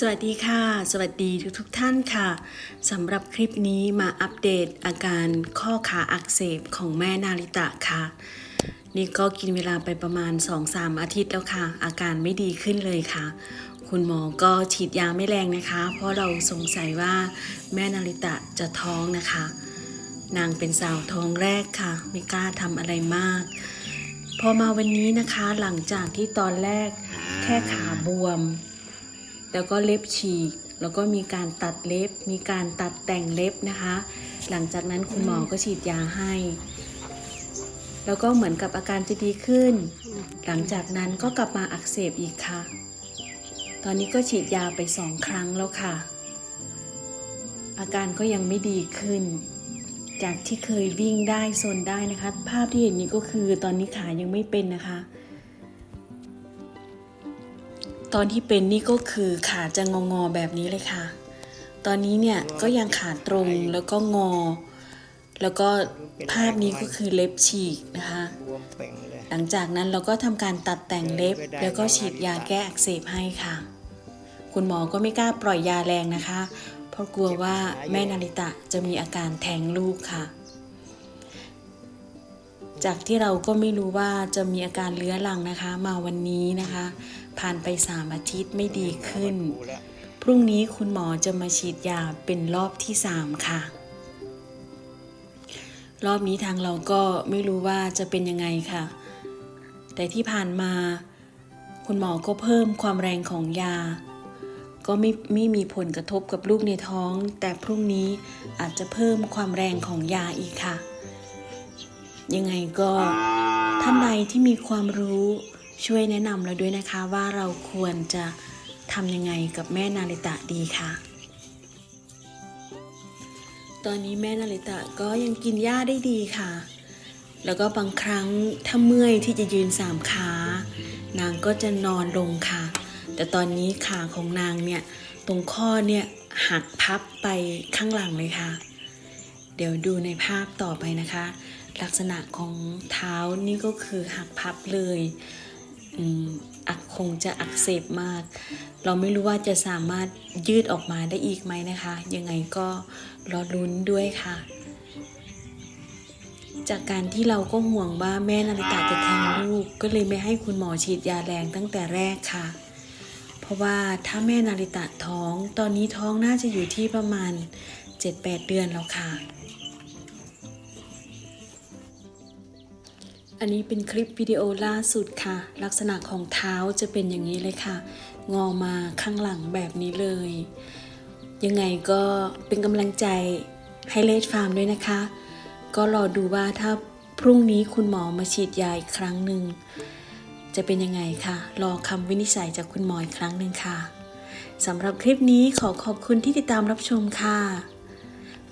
สวัสดีค่ะ สวัสดีทุกทุกท่านค่ะสำหรับคลิปนี้มาอัปเดตอาการข้อขาอักเสบของแม่นาริตะค่ะ นี่ก็กินเวลาไปประมาณ 2-3 อาทิตย์แล้วค่ะ อาการไม่ดีขึ้นเลยค่ะ คุณหมอก็ฉีดยาไม่แรงนะคะ เพราะเราสงสัยว่าแม่นาริตะจะท้องนะคะ นางเป็นสาวท้องแรกค่ะ ไม่กล้าทำอะไรมาก พอมาวันนี้นะคะหลังจากที่ตอนแรกแค่ขาบวม แล้วก็เล็บฉีก แล้วก็มีการตัดเล็บ มีการตัดแต่งเล็บนะคะ หลังจากนั้นคุณหมอก็ฉีดยาให้ แล้วก็เหมือนกับอาการจะดีขึ้น หลังจากนั้นก็กลับมาอักเสบอีกค่ะ ตอนนี้ก็ฉีดยาไปสองครั้งแล้วค่ะ อาการก็ยังไม่ดีขึ้นจากที่เคยวิ่งได้โซนได้นะคะ ภาพที่เห็นนี้ก็คือตอนนี้ขายังไม่เป็นนะคะ ตอนที่เป็นนี่ก็คือขาจะงองอๆแบบนี้เลยค่ะ ตอนนี้เนี่ยก็ยังขาตรงแล้วก็งอ แล้วก็ภาพนี้ก็คือเล็บฉีกนะคะบวมเป่งเลยหลังจากนั้นเราก็ทำการตัดแต่งเล็บ แล้วก็ฉีดยาแก้อักเสบให้ค่ะ คุณหมอก็ไม่กล้าปล่อยยาแรงนะคะ เพราะกลัวว่าแม่นาริตะจะมีอาการแท้งลูกค่ะ จากที่เราก็ไม่รู้ว่าจะมีอาการเลื้อรังนะคะ มาวันนี้นะคะ ผ่านไปสามอาทิตย์ไม่ดีขึ้น พรุ่งนี้คุณหมอจะมาฉีดยาเป็นรอบที่สามค่ะ รอบนี้ทางเราก็ไม่รู้ว่าจะเป็นยังไงค่ะ แต่ที่ผ่านมาคุณหมอก็เพิ่มความแรงของยา ก็ไม่ไม่มีผลกระทบกับลูกในท้อง แต่พรุ่งนี้อาจจะเพิ่มความแรงของยาอีกค่ะ ยังไงก็ท่านใดที่มีความรู้ช่วยแนะนำเราด้วยนะคะว่าเราควรจะทำยังไงกับแม่นาริตะดีค่ะ ตอนนี้แม่นาริตะก็ยังกินหญ้าได้ดีค่ะ แล้วก็บางครั้งถ้าเมื่อยที่จะยืนสามขานางก็จะนอนลงค่ะ แต่ตอนนี้ขาของนางเนี่ยตรงข้อเนี่ยหักพับไปข้างหลังเลยค่ะ เดี๋ยวดูในภาพต่อไปนะคะ ลักษณะของเท้านี่ก็คือหักพับเลยอักคงจะอักเสบมาก เราไม่รู้ว่าจะสามารถยืดออกมาได้อีกไหมนะคะ ยังไงก็รอลุ้นด้วยค่ะ จากการที่เราก็ห่วงว่าแม่นาริตาจะแทงลูก ก็เลยไม่ให้คุณหมอฉีดยาแรงตั้งแต่แรกค่ะ เพราะว่าถ้าแม่นาริตะท้อง ตอนนี้ท้องน่าจะอยู่ที่ประมาณ 7-8 เดือนแล้วค่ะ อันนี้เป็นคลิปวิดีโอล่าสุดค่ะ ลักษณะของเท้าจะเป็นอย่างนี้เลยค่ะ งอมาข้างหลังแบบนี้เลย ยังไงก็เป็นกำลังใจให้เลดฟาร์มด้วยนะคะ ก็รอดูว่าถ้าพรุ่งนี้คุณหมอมาฉีดยาอีกครั้งหนึ่ง จะเป็นยังไงค่ะ รอคำวินิจฉัยจากคุณหมออีกครั้งหนึ่งค่ะ สำหรับคลิปนี้ขอขอบคุณที่ติดตามรับชมค่ะ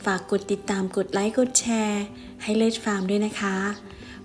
ฝากกดติดตามกดไลค์กดแชร์ ให้เลดฟาร์มด้วยนะคะ